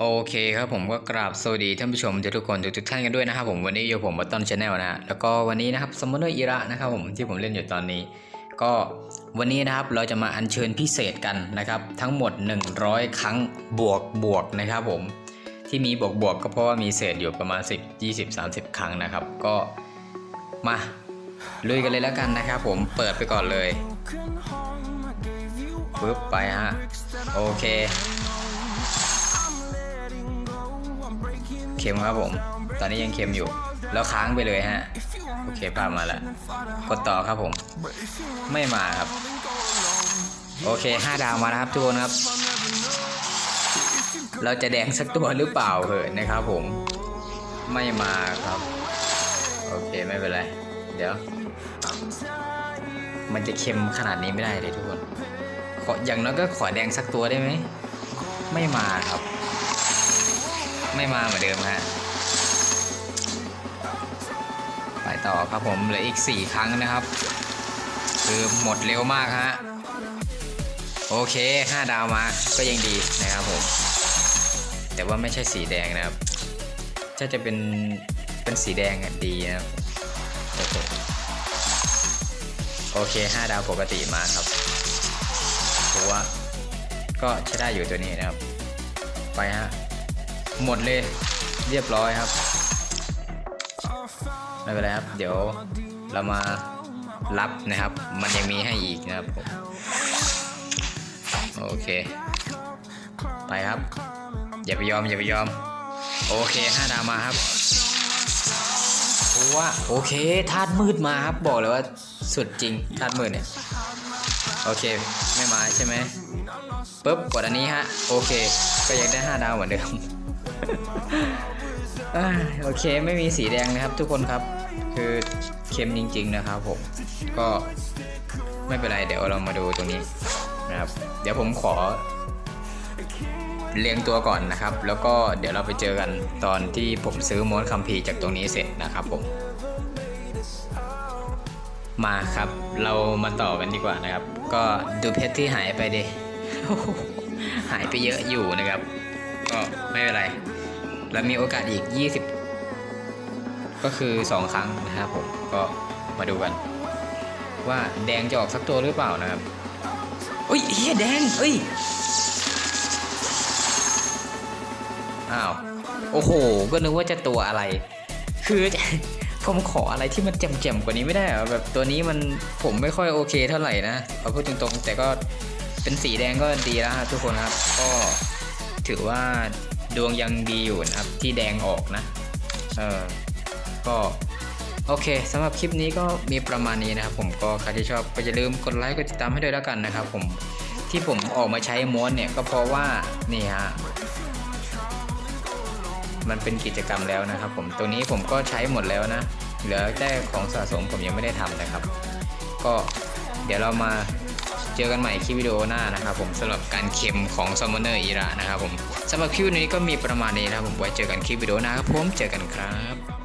โอเคครับผมก็กราบสวัสดีท่านผู้ชมทุกคนทุกท่านกันด้วยนะครับผมวันนี้อยู่ผมบัตตอนชาแนลนะฮะแล้วก็วันนี้นะครับซัมมอนเนอร์อิระนะครับผมที่ผมเล่นอยู่ตอนนี้ ก็วันนี้นะครับเราจะมาอัญเชิญพิเศษกันนะครับ ทั้งหมด 100 ครั้งบวกบวกนะครับผมที่มีบวกบวกก็เพราะว่ามีเศษอยู่ประมาณ 10 20 30 ครั้งนะครับ ก็มาลุยกันเลยแล้วกันนะครับผมเปิดไปก่อนเลยปึ๊บไปฮะโอเค เค็มครับผม ตอนนี้ยังเค็มอยู่ แล้วค้างไปเลยฮะ โอเคภาพมาแล้ว กดต่อครับผม ไม่มาครับ โอเคห้าดาวมานะครับทุกคนครับ เราจะแดงสักตัวหรือเปล่าเหอะนะครับผม ไม่มาครับ โอเคไม่เป็นไร เดี๋ยว มันจะเค็มขนาดนี้ไม่ได้เลยทุกคน ขออย่างน้อยก็ขอแดงสักตัวได้ไหม ไม่มาครับ ไม่มาเหมือนเดิมฮะไปต่อครับผมเหลืออีก 4 ครั้งนะครับ คือหมดเร็วมากฮะโอเค 5 ดาวมาก็ยังดีนะครับผมแต่ว่าไม่ใช่สีแดงนะครับถ้าจะเป็นเป็นสีแดงอะดีนะครับโอ้โหโอเค 5 ดาวปกติมาครับถือว่าก็ใช้ได้อยู่ตัวนี้นะครับ ไปฮะ หมดเลยเรียบร้อยครับ ไม่เป็นไรครับ เดี๋ยวเรามารับนะครับ มันยังมีให้อีกนะครับผมโอเค ไปครับ อย่าไปยอม อย่าไปยอม โอเคห้าดาวมาครับว่าโอเคธาตุมืดมาครับบอกเลยว่าสุดจริงธาตุมืดเนี่ยโอเคไม่มาใช่ไหมปุ๊บกดอันนี้ฮะโอเค ก็ยังได้ 5 ดาวเหมือนเดิม โอเคไม่มีสีแดงนะครับ ทุกคนครับ คือเค็มจริง ๆ นะครับผม ก็ไม่เป็นไรเดี๋ยวเรามาดูตรงนี้นะครับ เดี๋ยวผมขอเรียงตัวก่อนนะครับ แล้วก็เดี๋ยวเราไปเจอกันตอนที่ผมซื้อม้วนคัมภีร์จากตรงนี้เสร็จนะครับผม มาครับ เรามาต่อกันดีกว่านะครับ ก็ดูเพชรที่หายไปดิหายไปเยอะอยู่นะครับ ก็ไม่เป็นไร แล้วมีโอกาสอีก 20 ก็คือ 2 ครั้งนะครับผมก็มาดูกัน ว่าแดงจะออกสักตัวหรือเปล่านะครับอุ้ยเฮียแดงเอ้ยอ้าวโอ้โห ก็นึกว่าจะตัวอะไร คือผมขออะไรที่มันแจ่มๆกว่านี้ไม่ได้เหรอแบบตัวนี้มันผมไม่ค่อยโอเคเท่าไหร่นะเอาพูดตรงๆ แต่ก็เป็นสีแดงก็ดีแล้วครับทุกคนครับ ก็ถือว่า ดวงยังดีอยู่นะครับ ที่แดงออกนะ เออ ก็โอเคสำหรับคลิปนี้ก็มีประมาณนี้นะครับ ผมก็ใครที่ชอบก็อย่าลืมกดไลค์กดติดตามให้ด้วยแล้วกันนะครับ ผมที่ผมออกมาใช้ม้วนเนี่ยก็เพราะว่านี่ฮะมันเป็นกิจกรรมแล้วนะครับ ผมตัวนี้ผมก็ใช้หมดแล้วนะเหลือแต่ของสะสมผมยังไม่ได้ทำนะครับ ก็เดี๋ยวเรามา เจอกันใหม่คลิปวิดีโอหน้านะครับผมสำหรับการเค็มของซัมมอนเนอีระนะครับผมสำหรับคลิปนี้ก็มีประมาณนี้นะครับผมไว้เจอกันคลิปวิดีโอหน้าครับผมเจอกันครับ